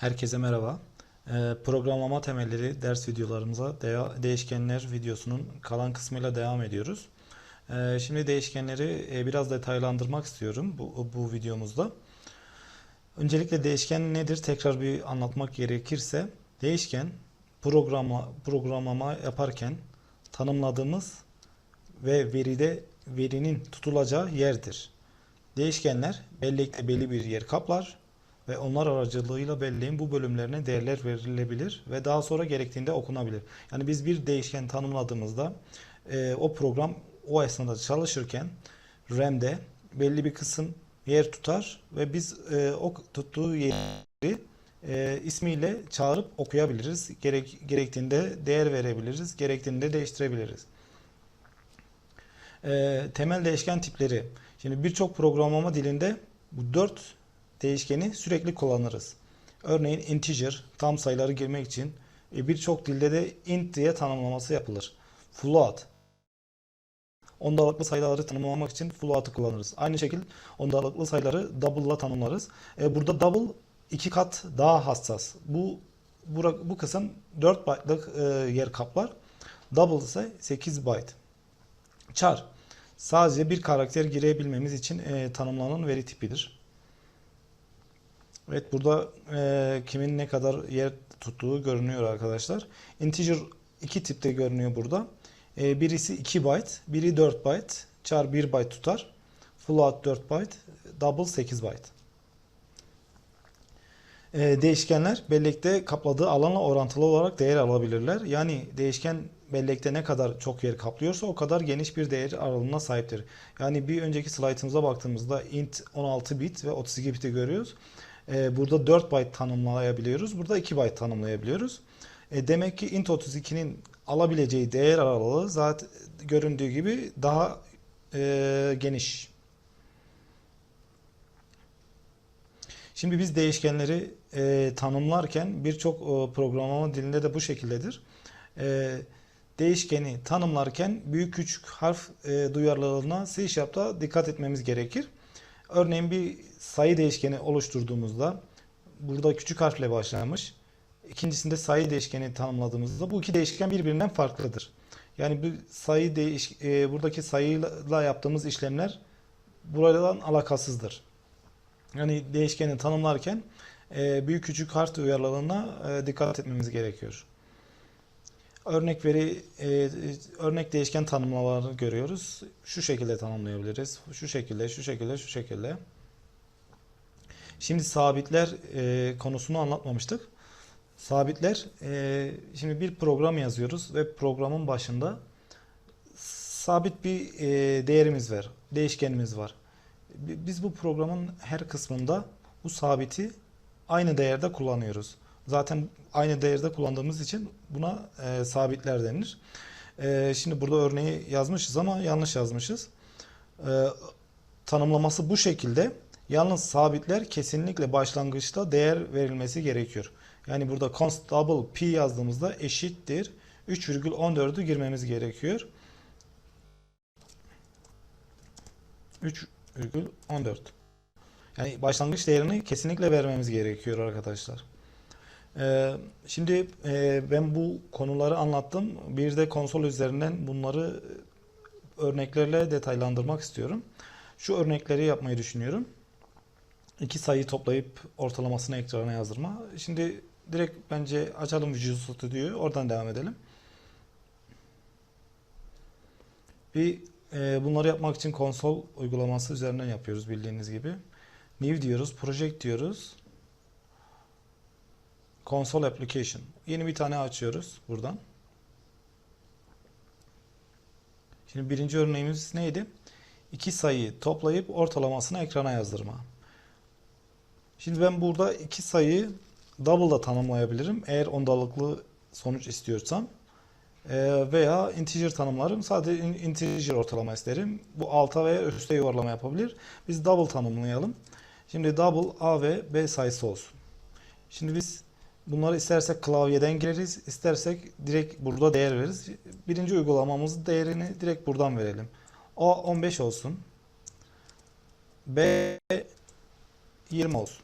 Herkese merhaba. Ee, Programlama temelleri ders videolarımıza de- değişkenler videosunun kalan kısmıyla devam ediyoruz. Ee, Şimdi değişkenleri e, biraz detaylandırmak istiyorum bu, bu videomuzda. Öncelikle değişken nedir? Tekrar bir anlatmak gerekirse değişken programa, programlama yaparken tanımladığımız ve veride verinin tutulacağı yerdir. Değişkenler bellekte belli bir yer kaplar ve onlar aracılığıyla belleğin bu bölümlerine değerler verilebilir ve daha sonra gerektiğinde okunabilir. Yani biz bir değişken tanımladığımızda e, o program o esnada çalışırken RAM'de belli bir kısım yer tutar ve biz e, o tuttuğu yeri e, ismiyle çağırıp okuyabiliriz. Gerek, gerektiğinde değer verebiliriz, gerektiğinde değiştirebiliriz. E, temel değişken tipleri. Şimdi birçok programlama dilinde bu dört değişkeni sürekli kullanırız. Örneğin integer, tam sayıları girmek için e, birçok dilde de int diye tanımlaması yapılır. Float, ondalıklı sayıları tanımlamak için float'ı kullanırız. Aynı şekilde ondalıklı sayıları double ile tanımlarız. E, burada double iki kat daha hassas. Bu bu, bu kısım 4 byte'lık e, yer kaplar. Double ise 8 byte. Char sadece bir karakter girebilmemiz için e, tanımlanan veri tipidir. Evet burada e, kimin ne kadar yer tuttuğu görünüyor arkadaşlar. Integer iki tipte görünüyor burada. E, birisi 2 byte, biri 4 byte. Char 1 byte tutar. Float 4 byte, double 8 byte. E, değişkenler bellekte kapladığı alanla orantılı olarak değer alabilirler. Yani değişken bellekte ne kadar çok yer kaplıyorsa o kadar geniş bir değer aralığına sahiptir. Yani bir önceki slaytımıza baktığımızda int 16 bit ve 32 bit'i görüyoruz. Ee, burada 4 byte tanımlayabiliyoruz. Burada 2 byte tanımlayabiliyoruz. E, demek ki int 32'nin alabileceği değer aralığı zaten göründüğü gibi daha e, geniş. Şimdi biz değişkenleri e, tanımlarken birçok e, programlama dilinde de bu şekildedir. E, değişkeni tanımlarken büyük küçük harf e, duyarlılığına C Sharp'ta dikkat etmemiz gerekir. Örneğin bir sayı değişkeni oluşturduğumuzda burada küçük harfle başlamış. İkincisinde sayı değişkeni tanımladığımızda bu iki değişken birbirinden farklıdır. Yani bir sayı değiş e, buradaki sayıyla yaptığımız işlemler buradan alakasızdır. Yani değişkeni tanımlarken e, büyük küçük harf duyarlılığına e, dikkat etmemiz gerekiyor. Örnek veri, e, örnek değişken tanımlamalarını görüyoruz. Şu şekilde tanımlayabiliriz. Şu şekilde, şu şekilde, şu şekilde. Şimdi sabitler e, konusunu anlatmamıştık. Sabitler, e, şimdi bir program yazıyoruz ve programın başında sabit bir e, değerimiz var, değişkenimiz var. Bi- Biz bu programın her kısmında bu sabiti aynı değerde kullanıyoruz. Zaten aynı değerde kullandığımız için buna e, sabitler denir. E, şimdi burada örneği yazmışız ama yanlış yazmışız. E, tanımlaması bu şekilde. Yalnız sabitler kesinlikle başlangıçta değer verilmesi gerekiyor. Yani burada const p yazdığımızda eşittir 3,14'ü girmemiz gerekiyor. 3,14. Yani başlangıç değerini kesinlikle vermemiz gerekiyor arkadaşlar. Ee, şimdi e, ben bu konuları anlattım. Bir de konsol üzerinden bunları e, örneklerle detaylandırmak istiyorum. Şu örnekleri yapmayı düşünüyorum. İki sayıyı toplayıp ortalamasını ekrana yazdırma. Şimdi direkt bence açalım Visual Studio'yu. Oradan devam edelim. Bir e, bunları yapmak için konsol uygulaması üzerinden yapıyoruz bildiğiniz gibi. New diyoruz, project diyoruz. Console Application. Yeni bir tane açıyoruz buradan. Şimdi birinci örneğimiz neydi? İki sayıyı toplayıp ortalamasını ekrana yazdırma. Şimdi ben burada iki sayıyı double da tanımlayabilirim. Eğer ondalıklı sonuç istiyorsam. Ee, veya integer tanımlarım. Sadece in- integer ortalama isterim. Bu alta veya üste yuvarlama yapabilir. Biz double tanımlayalım. Şimdi double A ve B sayısı olsun. Şimdi biz bunları istersek klavyeden gireriz, istersek direkt burada değer veririz. Birinci uygulamamızın değerini direkt buradan verelim. A 15 olsun. B 20 olsun.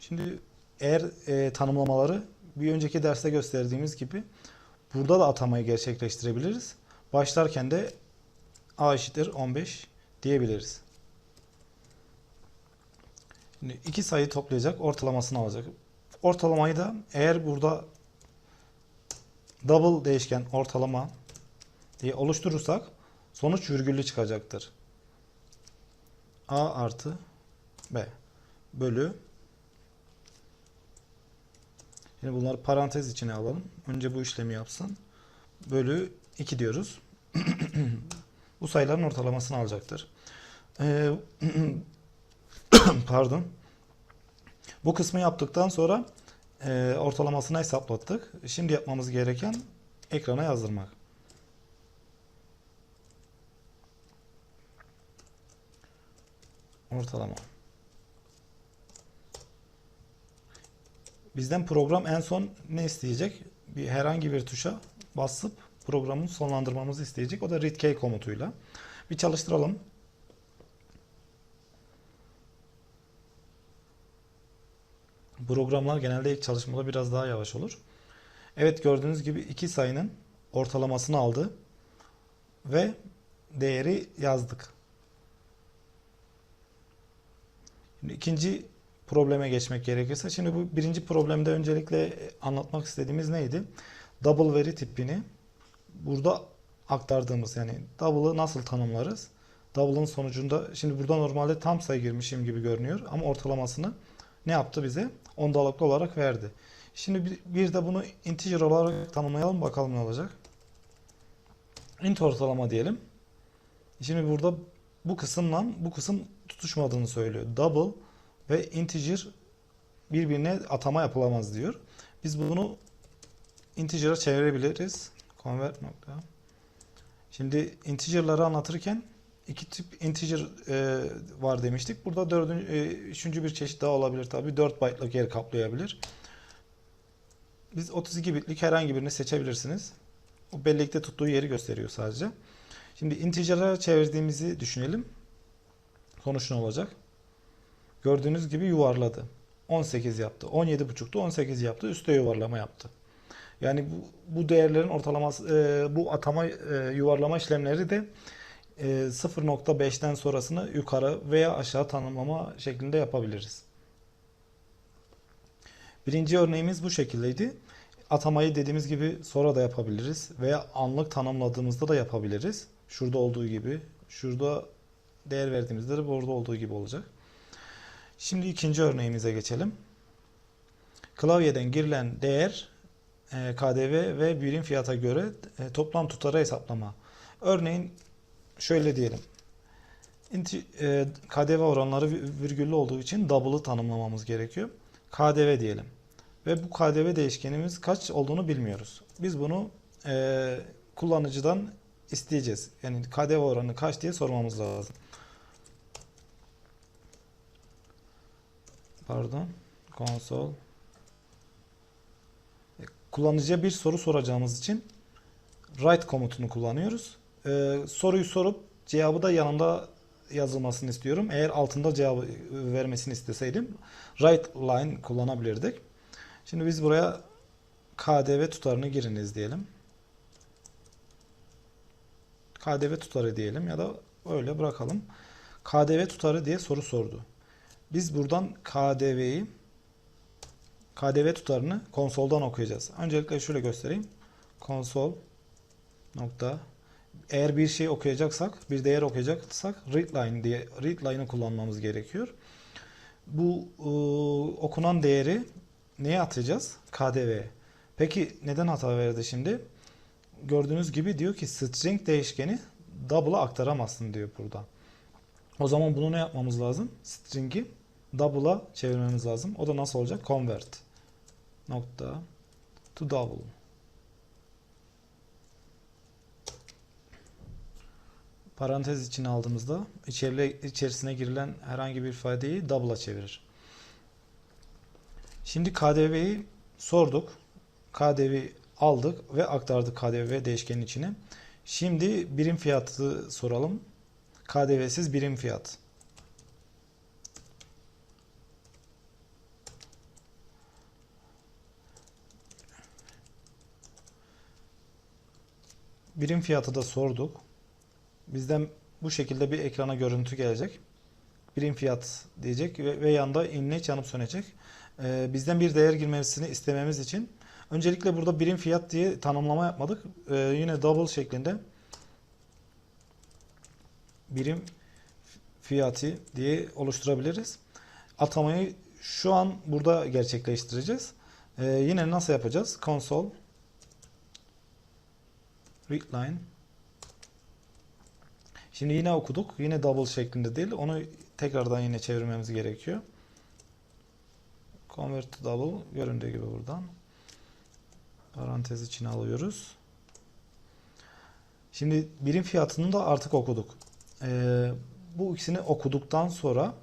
Şimdi eğer e, tanımlamaları bir önceki derste gösterdiğimiz gibi burada da atamayı gerçekleştirebiliriz. Başlarken de a eşittir 15 diyebiliriz. Şimdi iki sayı toplayacak, ortalamasını alacak. Ortalamayı da eğer burada double değişken ortalama diye oluşturursak sonuç virgüllü çıkacaktır. A artı B bölü Şimdi bunları parantez içine alalım. Önce bu işlemi yapsın. Bölü 2 diyoruz. bu sayıların ortalamasını alacaktır. Ee, pardon. Bu kısmı yaptıktan sonra e, ortalamasını hesaplattık. Şimdi yapmamız gereken ekrana yazdırmak. Ortalama. Bizden program en son ne isteyecek? Bir herhangi bir tuşa basıp programın sonlandırmamızı isteyecek. O da readk komutuyla. Bir çalıştıralım. Programlar genelde ilk çalışmada biraz daha yavaş olur. Evet gördüğünüz gibi iki sayının ortalamasını aldı ve değeri yazdık. Şimdi ikinci probleme geçmek gerekirse şimdi bu birinci problemde öncelikle anlatmak istediğimiz neydi? Double veri tipini burada aktardığımız yani double'ı nasıl tanımlarız? Double'ın sonucunda şimdi burada normalde tam sayı girmişim gibi görünüyor ama ortalamasını ne yaptı bize? Ondalıklı olarak verdi. Şimdi bir, de bunu integer olarak tanımlayalım bakalım ne olacak. int ortalama diyelim. Şimdi burada bu kısımla bu kısım tutuşmadığını söylüyor. Double ve integer birbirine atama yapılamaz diyor. Biz bunu integer'a çevirebiliriz. Convert nokta. Şimdi integer'ları anlatırken iki tip integer e, var demiştik. Burada dördüncü, e, üçüncü bir çeşit daha olabilir tabii. 4 byte'lık yer kaplayabilir. Biz 32 bitlik herhangi birini seçebilirsiniz. O bellekte tuttuğu yeri gösteriyor sadece. Şimdi integer'a çevirdiğimizi düşünelim. Sonuç ne olacak? Gördüğünüz gibi yuvarladı. 18 yaptı. 17.5'tu 18 yaptı. Üste yuvarlama yaptı. Yani bu, bu değerlerin ortalaması e, bu atama e, yuvarlama işlemleri de 0.5'ten sonrasını yukarı veya aşağı tanımlama şeklinde yapabiliriz. Birinci örneğimiz bu şekildeydi. Atamayı dediğimiz gibi sonra da yapabiliriz veya anlık tanımladığımızda da yapabiliriz. Şurada olduğu gibi. Şurada değer verdiğimizde de burada olduğu gibi olacak. Şimdi ikinci örneğimize geçelim. Klavyeden girilen değer e, KDV ve birim fiyata göre e, toplam tutarı hesaplama. Örneğin şöyle diyelim. E, KDV oranları virgüllü olduğu için double'ı tanımlamamız gerekiyor. KDV diyelim. Ve bu KDV değişkenimiz kaç olduğunu bilmiyoruz. Biz bunu kullanıcıdan isteyeceğiz. Yani KDV oranı kaç diye sormamız lazım. Pardon. Konsol. E, kullanıcıya bir soru soracağımız için write komutunu kullanıyoruz. Ee, soruyu sorup cevabı da yanında yazılmasını istiyorum. Eğer altında cevabı vermesini isteseydim write line kullanabilirdik. Şimdi biz buraya KDV tutarını giriniz diyelim. KDV tutarı diyelim ya da öyle bırakalım. KDV tutarı diye soru sordu. Biz buradan KDV'yi KDV tutarını konsoldan okuyacağız. Öncelikle şöyle göstereyim. Konsol nokta eğer bir şey okuyacaksak, bir değer okuyacaksak readline diye readline'ı kullanmamız gerekiyor. Bu e, okunan değeri neye atacağız? KDV. Peki neden hata verdi şimdi? Gördüğünüz gibi diyor ki string değişkeni double'a aktaramazsın diyor burada. O zaman bunu ne yapmamız lazım? String'i double'a çevirmemiz lazım. O da nasıl olacak? Convert nokta to double. parantez için aldığımızda içeri, içerisine girilen herhangi bir ifadeyi double'a çevirir. Şimdi KDV'yi sorduk. KDV aldık ve aktardık KDV değişkenin içine. Şimdi birim fiyatı soralım. KDV'siz birim fiyat. Birim fiyatı da sorduk. Bizden bu şekilde bir ekrana görüntü gelecek. Birim fiyat diyecek ve, ve yanda imleç yanıp sönecek. Ee, bizden bir değer girmesini istememiz için öncelikle burada birim fiyat diye tanımlama yapmadık. Ee, yine double şeklinde birim fiyatı diye oluşturabiliriz. Atamayı şu an burada gerçekleştireceğiz. Ee, yine nasıl yapacağız? Console readline Şimdi yine okuduk. Yine double şeklinde değil. Onu tekrardan yine çevirmemiz gerekiyor. Convert to double göründüğü gibi buradan. Parantez içine alıyoruz. Şimdi birim fiyatını da artık okuduk. Ee, bu ikisini okuduktan sonra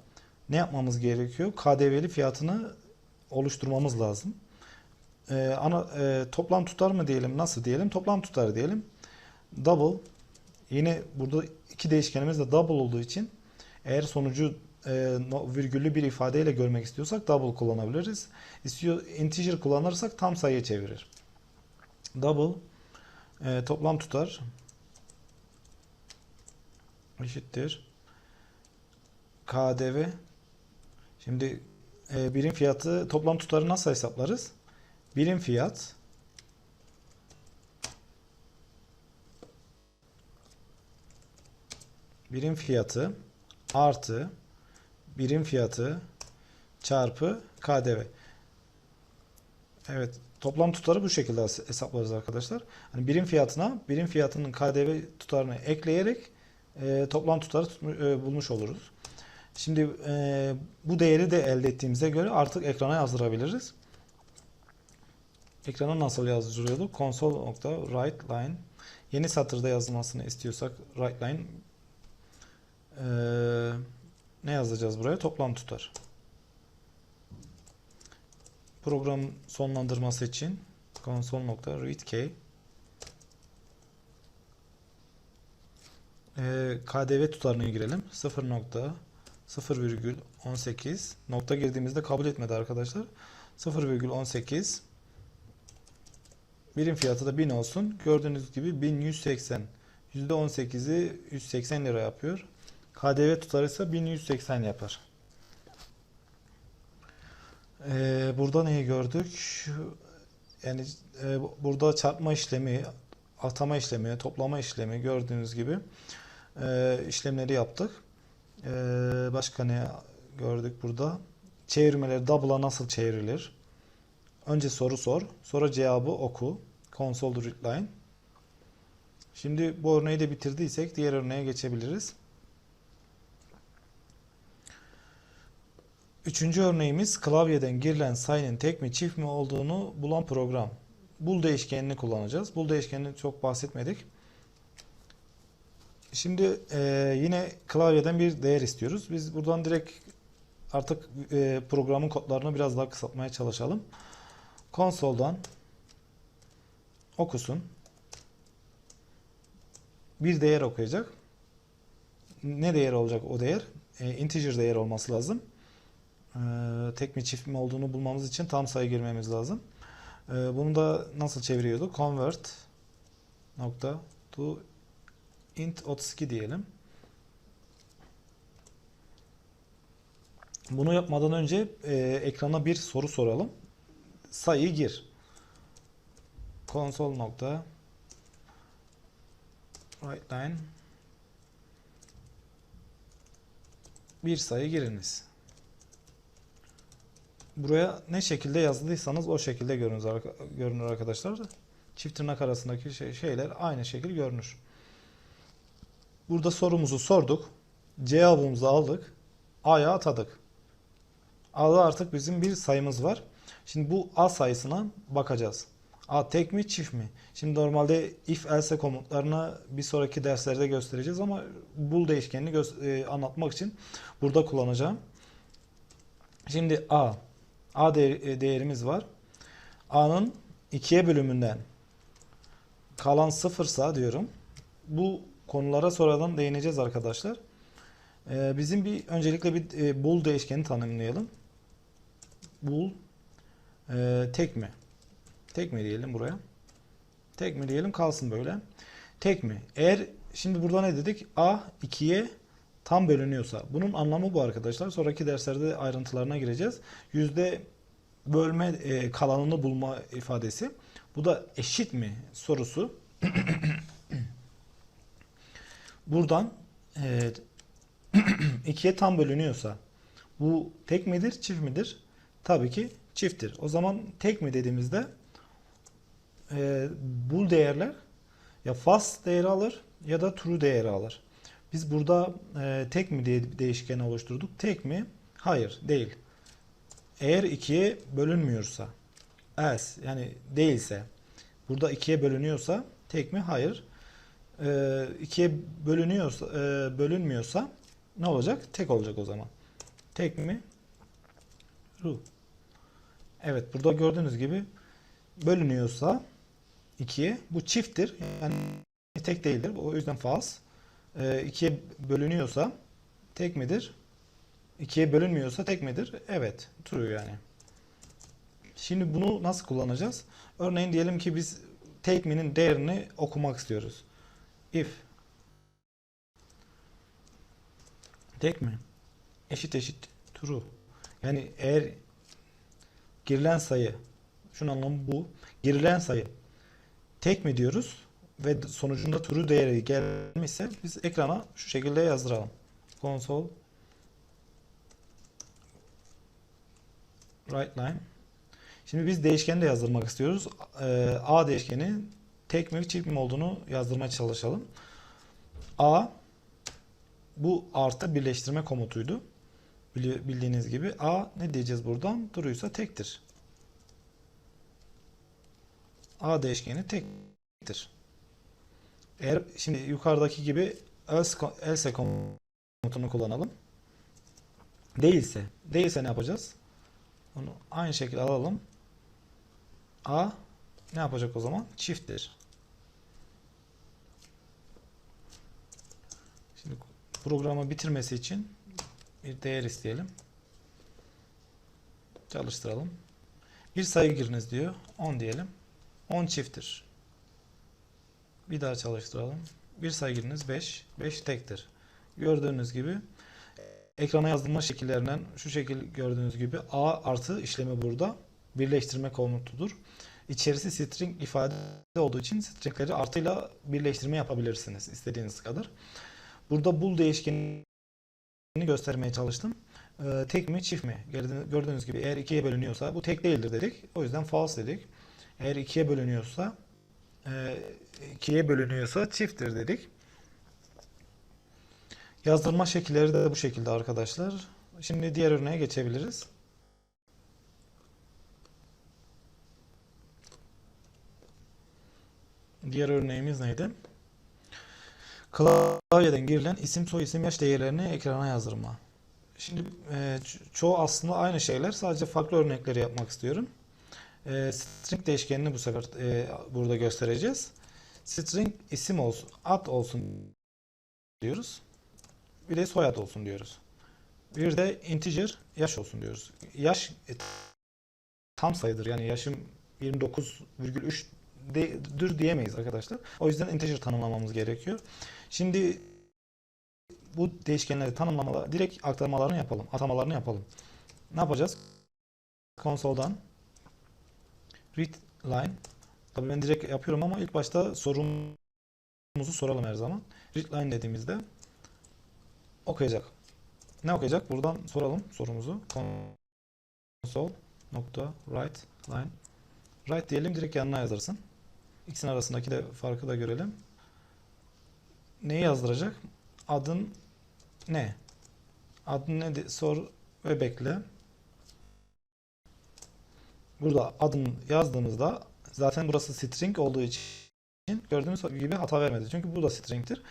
ne yapmamız gerekiyor? KDV'li fiyatını oluşturmamız lazım. Ee, ana e, toplam tutar mı diyelim? Nasıl diyelim? Toplam tutar diyelim. Double yine burada iki değişkenimiz de double olduğu için eğer sonucu e, virgüllü bir ifadeyle görmek istiyorsak double kullanabiliriz. İstiyor integer kullanırsak tam sayıya çevirir. Double e, toplam tutar eşittir KDV. Şimdi e, birim fiyatı toplam tutarı nasıl hesaplarız? Birim fiyat birim fiyatı artı birim fiyatı çarpı KDV. Evet, toplam tutarı bu şekilde hes- hesaplarız arkadaşlar. Hani birim fiyatına birim fiyatının KDV tutarını ekleyerek e, toplam tutarı tutmu- e, bulmuş oluruz. Şimdi e, bu değeri de elde ettiğimize göre artık ekrana yazdırabiliriz. Ekrana nasıl yazdırıyorduk? Console.writeLine Yeni satırda yazılmasını istiyorsak writeLine ee, ne yazacağız buraya? Toplam tutar. Program sonlandırması için console.readkey ee, KDV tutarına girelim. 0.0,18 nokta girdiğimizde kabul etmedi arkadaşlar. 0,18 birim fiyatı da 1000 olsun. Gördüğünüz gibi 1180 %18'i 180 lira yapıyor. KDV tutarı ise 1180 yapar. Ee, burada neyi gördük? Yani e, burada çarpma işlemi, atama işlemi, toplama işlemi gördüğünüz gibi e, işlemleri yaptık. E, başka ne gördük burada? Çevirmeleri double'a nasıl çevrilir? Önce soru sor, sonra cevabı oku. Console readline. Şimdi bu örneği de bitirdiysek diğer örneğe geçebiliriz. Üçüncü örneğimiz klavyeden girilen sayının tek mi çift mi olduğunu bulan program. Bul değişkenini kullanacağız. Bul değişkenini çok bahsetmedik. Şimdi e, yine klavyeden bir değer istiyoruz. Biz buradan direkt artık e, programın kodlarını biraz daha kısaltmaya çalışalım. Konsoldan okusun. Bir değer okuyacak. Ne değer olacak o değer? E, integer değer olması lazım. Ee, tek mi çift mi olduğunu bulmamız için tam sayı girmemiz lazım. Ee, bunu da nasıl çeviriyorduk? Convert nokta to int 32 diyelim. Bunu yapmadan önce e, ekrana bir soru soralım. Sayı gir. Console nokta writeline bir sayı giriniz. Buraya ne şekilde yazdıysanız o şekilde görünür, görünür arkadaşlar. Çift tırnak arasındaki şey- şeyler aynı şekil görünür. Burada sorumuzu sorduk. Cevabımızı aldık. A'ya atadık. A'da artık bizim bir sayımız var. Şimdi bu A sayısına bakacağız. A tek mi çift mi? Şimdi normalde if else komutlarını bir sonraki derslerde göstereceğiz ama bul değişkenini e, anlatmak için burada kullanacağım. Şimdi A A e, değerimiz var. A'nın ikiye bölümünden kalan sıfırsa diyorum. Bu konulara sonradan değineceğiz arkadaşlar. Ee, bizim bir öncelikle bir e, bool değişkeni tanımlayalım. Bool e, tek mi? Tek mi diyelim buraya? Tek mi diyelim kalsın böyle. tek mi? Eğer şimdi burada ne dedik? A 2'ye tam bölünüyorsa. Bunun anlamı bu arkadaşlar. Sonraki derslerde ayrıntılarına gireceğiz. Yüzde bölme e, kalanını bulma ifadesi. Bu da eşit mi sorusu. Buradan e, ikiye tam bölünüyorsa bu tek midir, çift midir? Tabii ki çifttir. O zaman tek mi dediğimizde e, bu değerler ya false değeri alır ya da true değeri alır. Biz burada e, tek mi diye bir değişken oluşturduk. Tek mi? Hayır, değil. Eğer ikiye bölünmüyorsa, else yani değilse, burada ikiye bölünüyorsa tek mi? Hayır. E, ikiye bölünüyorsa, e, bölünmüyorsa ne olacak? Tek olacak o zaman. Tek mi? True. Evet, burada gördüğünüz gibi bölünüyorsa ikiye bu çifttir. Yani tek değildir. O yüzden false. E, ikiye bölünüyorsa tek midir? İkiye bölünmüyorsa tek midir? Evet. True yani. Şimdi bunu nasıl kullanacağız? Örneğin diyelim ki biz take me'nin değerini okumak istiyoruz. If tek mi? Eşit eşit true. Yani eğer girilen sayı şunun anlamı bu. Girilen sayı tek mi diyoruz ve sonucunda true değeri gelmişse biz ekrana şu şekilde yazdıralım. Console write line. Şimdi biz değişkeni de yazdırmak istiyoruz. Ee, A değişkeni tek mi çift mi olduğunu yazdırmaya çalışalım. A bu artı birleştirme komutuydu. Bildiğiniz gibi A ne diyeceğiz buradan? Duruysa tektir. A değişkeni tektir. Eğer şimdi yukarıdaki gibi else, else komutunu kullanalım. Değilse, değilse ne yapacağız? Onu aynı şekilde alalım. A ne yapacak o zaman? Çifttir. Şimdi programı bitirmesi için bir değer isteyelim. Çalıştıralım. Bir sayı giriniz diyor. 10 diyelim. 10 çifttir. Bir daha çalıştıralım. Bir sayı giriniz 5. 5 tektir. Gördüğünüz gibi ekrana yazdırma şekillerinden şu şekil gördüğünüz gibi A artı işlemi burada birleştirme komutudur. İçerisi string ifade olduğu için stringleri artıyla birleştirme yapabilirsiniz istediğiniz kadar. Burada bool değişkenini göstermeye çalıştım. Ee, tek mi çift mi? Gördüğünüz gibi eğer ikiye bölünüyorsa bu tek değildir dedik. O yüzden false dedik. Eğer ikiye bölünüyorsa e, ikiye bölünüyorsa çifttir dedik. Yazdırma şekilleri de bu şekilde arkadaşlar. Şimdi diğer örneğe geçebiliriz. Diğer örneğimiz neydi? Klavyeden girilen isim, soy isim, yaş değerlerini ekrana yazdırma. Şimdi e, ço- çoğu aslında aynı şeyler. Sadece farklı örnekleri yapmak istiyorum. E, string değişkenini bu sefer e, burada göstereceğiz. String isim olsun, ad olsun diyoruz. Bir de soyad olsun diyoruz. Bir de integer yaş olsun diyoruz. Yaş e, tam sayıdır. Yani yaşım 29,3'dür diyemeyiz arkadaşlar. O yüzden integer tanımlamamız gerekiyor. Şimdi bu değişkenleri tanımlamalar direkt aktarmalarını yapalım. Atamalarını yapalım. Ne yapacağız? Konsoldan read line Tabii ben direkt yapıyorum ama ilk başta sorumuzu soralım her zaman. Read line dediğimizde okuyacak. Ne okuyacak? Buradan soralım sorumuzu. Console nokta write line write diyelim direkt yanına yazdırsın. İkisinin arasındaki de farkı da görelim. Neyi yazdıracak? Adın ne? Adın ne? Sor ve bekle. Burada adını yazdığımızda zaten burası string olduğu için gördüğünüz gibi hata vermedi. Çünkü bu da string'tir.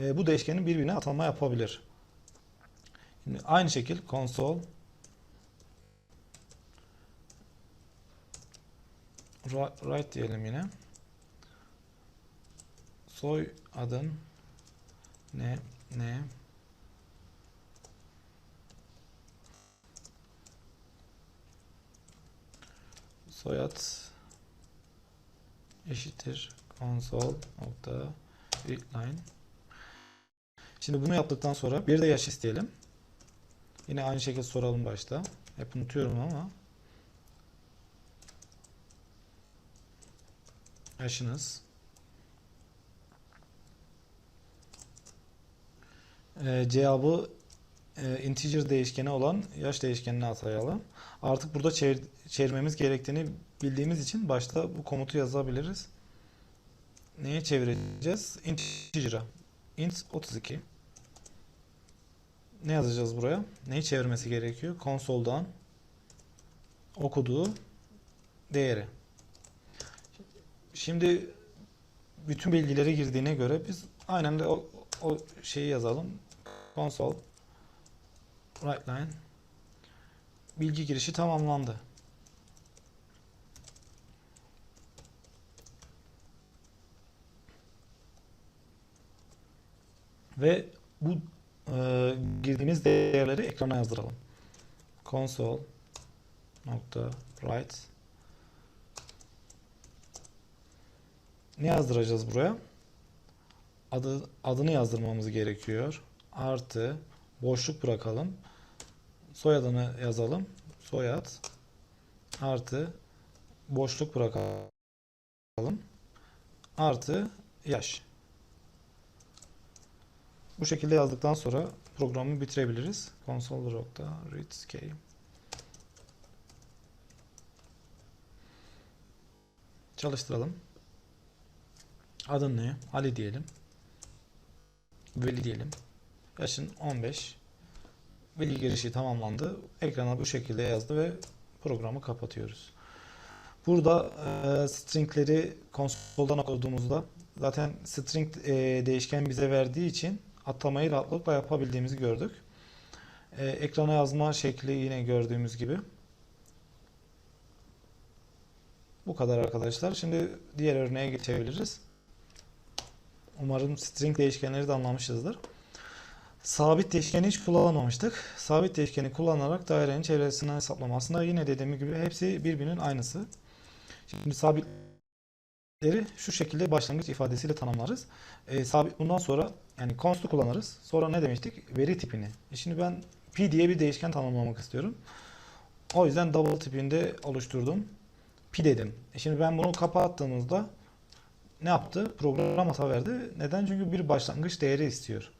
E, bu değişkenin birbirine atanma yapabilir. Şimdi aynı şekil console Ri- write diyelim yine. Soy adın ne ne soyad eşittir console nokta line. Şimdi bunu yaptıktan sonra bir de yaş isteyelim. Yine aynı şekilde soralım başta. Hep unutuyorum ama. Yaşınız. Ee, cevabı e, integer değişkeni olan yaş değişkenine atayalım. Artık burada çevir- çevirmemiz gerektiğini bildiğimiz için başta bu komutu yazabiliriz. Neye çevireceğiz? Integer'a. int 32. Ne yazacağız buraya? Neyi çevirmesi gerekiyor? Konsoldan okuduğu değeri. Şimdi bütün bilgileri girdiğine göre biz aynen de o, o şeyi yazalım. Console write line bilgi girişi tamamlandı. Ve bu e, girdiğimiz değerleri ekrana yazdıralım. Console nokta write ne yazdıracağız buraya? Adı, adını yazdırmamız gerekiyor. Artı boşluk bırakalım. Soyadını yazalım. Soyad artı boşluk bırakalım. Artı yaş. Bu şekilde yazdıktan sonra programı bitirebiliriz. console.read Çalıştıralım. Adın ne? Ali diyelim. Veli diyelim. Yaşın 15. Bilgi girişi tamamlandı. Ekrana bu şekilde yazdı ve programı kapatıyoruz. Burada e, stringleri konsoldan okuduğumuzda zaten string e, değişken bize verdiği için atamayı rahatlıkla yapabildiğimizi gördük. E, ekrana yazma şekli yine gördüğümüz gibi. Bu kadar arkadaşlar. Şimdi diğer örneğe geçebiliriz. Umarım string değişkenleri de anlamışızdır. Sabit değişkeni hiç kullanmamıştık. Sabit değişkeni kullanarak dairenin çevresinden hesaplamasında yine dediğim gibi hepsi birbirinin aynısı. Şimdi sabitleri şu şekilde başlangıç ifadesiyle tanımlarız. E, sabit bundan sonra yani const'u kullanırız. Sonra ne demiştik? Veri tipini. E şimdi ben p diye bir değişken tanımlamak istiyorum. O yüzden double tipinde oluşturdum. P dedim. E şimdi ben bunu kapattığımızda ne yaptı? Program hata verdi. Neden? Çünkü bir başlangıç değeri istiyor.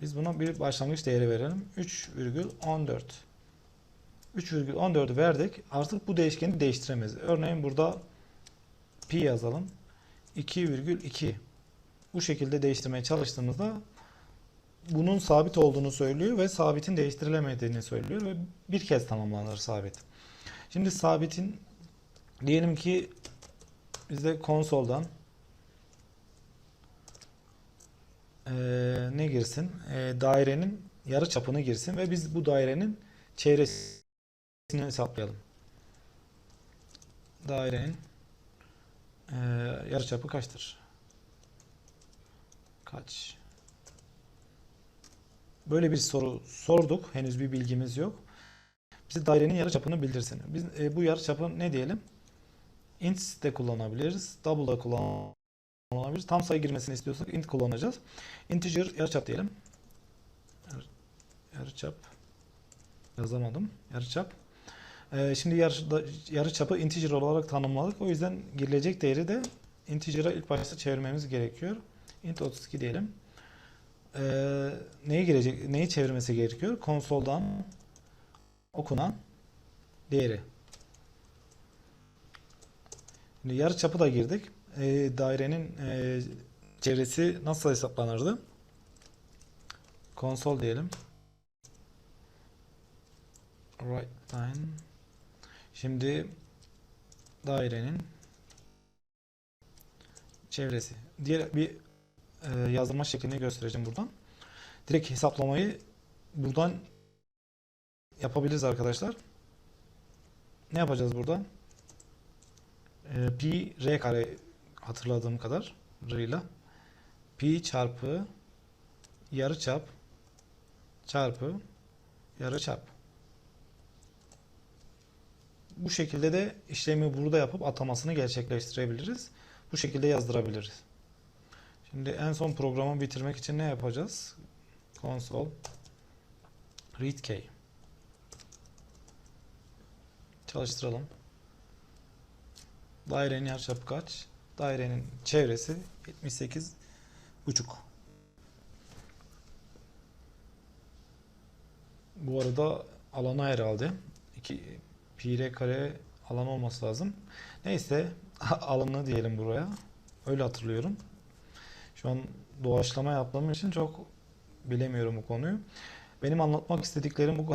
Biz buna bir başlangıç değeri verelim. 3,14. 3,14'ü verdik. Artık bu değişkeni değiştiremeyiz. Örneğin burada pi yazalım. 2,2. Bu şekilde değiştirmeye çalıştığımızda bunun sabit olduğunu söylüyor ve sabitin değiştirilemediğini söylüyor ve bir kez tamamlanır sabit. Şimdi sabitin diyelim ki bizde konsoldan e, ne girsin? E, dairenin yarı çapını girsin ve biz bu dairenin çevresini hesaplayalım. Dairenin e, yarı çapı kaçtır? Kaç? Böyle bir soru sorduk. Henüz bir bilgimiz yok. Bize dairenin yarı çapını bildirsin. Biz e, bu yarı çapı ne diyelim? int de kullanabiliriz. Double da kullanabiliriz. Tam sayı girmesini istiyorsak int kullanacağız. Integer yarıçap diyelim. Yar- Yarıçap yazamadım. Yarıçap. Ee, şimdi yarı, yarıçapı integer olarak tanımladık. O yüzden girilecek değeri de integer'a ilk başta çevirmemiz gerekiyor. int 32 diyelim. Ee, neyi girecek? Neyi çevirmesi gerekiyor? Konsoldan okunan değeri. Şimdi yarı çapı da girdik. E, dairenin e, çevresi nasıl hesaplanırdı? Konsol diyelim. Right line. Şimdi dairenin çevresi. Diğer bir e, yazdırma şeklini göstereceğim buradan. Direkt hesaplamayı buradan yapabiliriz arkadaşlar. Ne yapacağız burada? E, pi r kare hatırladığım kadar r ile pi çarpı yarıçap çarpı yarıçap. Bu şekilde de işlemi burada yapıp atamasını gerçekleştirebiliriz. Bu şekilde yazdırabiliriz. Şimdi en son programı bitirmek için ne yapacağız? Console read key. Çalıştıralım. Dairenin yarıçapı kaç? Dairenin çevresi 78 buçuk. Bu arada alana herhalde 2 pi r kare alan olması lazım. Neyse alanı diyelim buraya. Öyle hatırlıyorum. Şu an doğaçlama yaptığım için çok bilemiyorum bu konuyu. Benim anlatmak istediklerim bu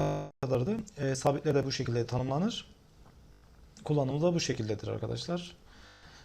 kadardı. E, sabitler de bu şekilde tanımlanır. Kullanımı da bu şekildedir arkadaşlar.